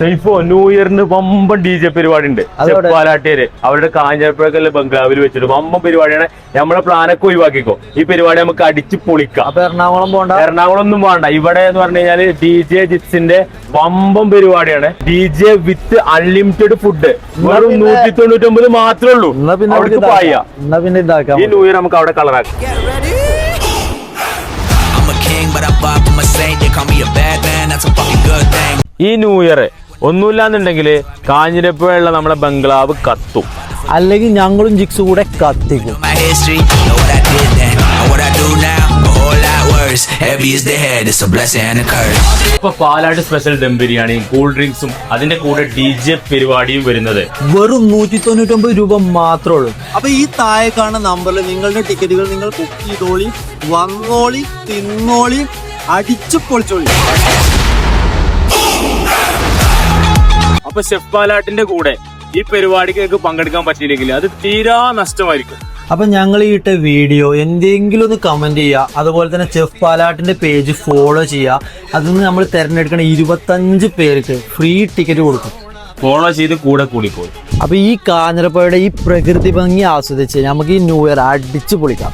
സൈഫോ new ഇയറിന് വമ്പൻ D J പരിപാടി ഉണ്ട്? അവരുടെ കാഞ്ഞിരപ്പുഴക്കല്ല ബംഗ്ലാവിൽ വെച്ചിട്ട് വമ്പൻ പരിപാടിയാണ്. നമ്മളെ പ്ലാനൊക്കെ ഒഴിവാക്കിക്കോ. ഈ പരിപാടി നമുക്ക് അടിച്ച് പൊളിക്കാം. അപ്പൊ എറണാകുളം പോണ്ട? എറണാകുളം ഒന്നും വേണ്ട ഇവിടെ എന്ന് പറഞ്ഞു കഴിഞ്ഞാൽ ഡി ജെ ജിത്സിന്റെ വമ്പൻ പരിപാടിയാണ്. D J with unlimited food വെറും നൂറ്റി തൊണ്ണൂറ്റി ഒമ്പത് മാത്രമേ ഉള്ളൂ അവിടെ പായ. പിന്നെ ഇതാക്കാം. ഈ ന്യൂ ഇയർ നമുക്ക് അവിടെ കളറാക്കാം. ഈ ന്യൂ ഇയർ ഒന്നുമില്ലാന്നുണ്ടെങ്കിൽ കാഞ്ഞിരപ്പുഴയുള്ള നമ്മുടെ ബംഗ്ലാവ് കത്തും. അല്ലെങ്കിൽ ഞങ്ങളും ജിക്സ് കൂടെ കത്തിക്കും. ഇപ്പൊ പാലാട് സ്പെഷ്യൽ ദം ബിരിയാണിയും കൂൾ ഡ്രിങ്ക്സും അതിന്റെ കൂടെ ഡി ജെ പരിപാടിയും വരുന്നത്. വെറും നൂറ്റി തൊണ്ണൂറ്റൊമ്പത് രൂപ മാത്രമേ ഉള്ളൂ. അപ്പൊ ഈ താഴെ കാണുന്ന നമ്പറിൽ നിങ്ങളുടെ ടിക്കറ്റുകൾ നിങ്ങൾ ബുക്ക് ചെയ്തോളി വന്നോളി തിന്നോളി അടിച്ചു പൊളിച്ചോളി. അപ്പൊ ഷെഫ് ബാലാട്ടിന്റെ കൂടെ ഈ പരിപാടിക്ക് പങ്കെടുക്കാൻ പറ്റിയില്ലെങ്കിൽ അത് തീരാ നഷ്ടമായിരിക്കും. അപ്പൊ ഞങ്ങൾ ഈ ഇട്ട വീഡിയോ എന്തെങ്കിലും ഒന്ന് കമന്റ് ചെയ്യുക അതുപോലെ തന്നെ ചെഫ് പാലാട്ടിന്റെ പേജ് ഫോളോ ചെയ്യുക അതിൽ നിന്ന് നമ്മൾ തിരഞ്ഞെടുക്കുന്ന ഇരുപത്തഞ്ച് പേർക്ക് ഫ്രീ ടിക്കറ്റ് കൊടുക്കും. ഫോളോ ചെയ്ത് കൂടെ കൂടിപ്പോയി. അപ്പൊ ഈ കാഞ്ഞിരപ്പുഴയുടെ ഈ പ്രകൃതി ഭംഗി ആസ്വദിച്ച് നമുക്ക് ഈ ന്യൂ ഇയർ അടിച്ചു പൊളിക്കാം.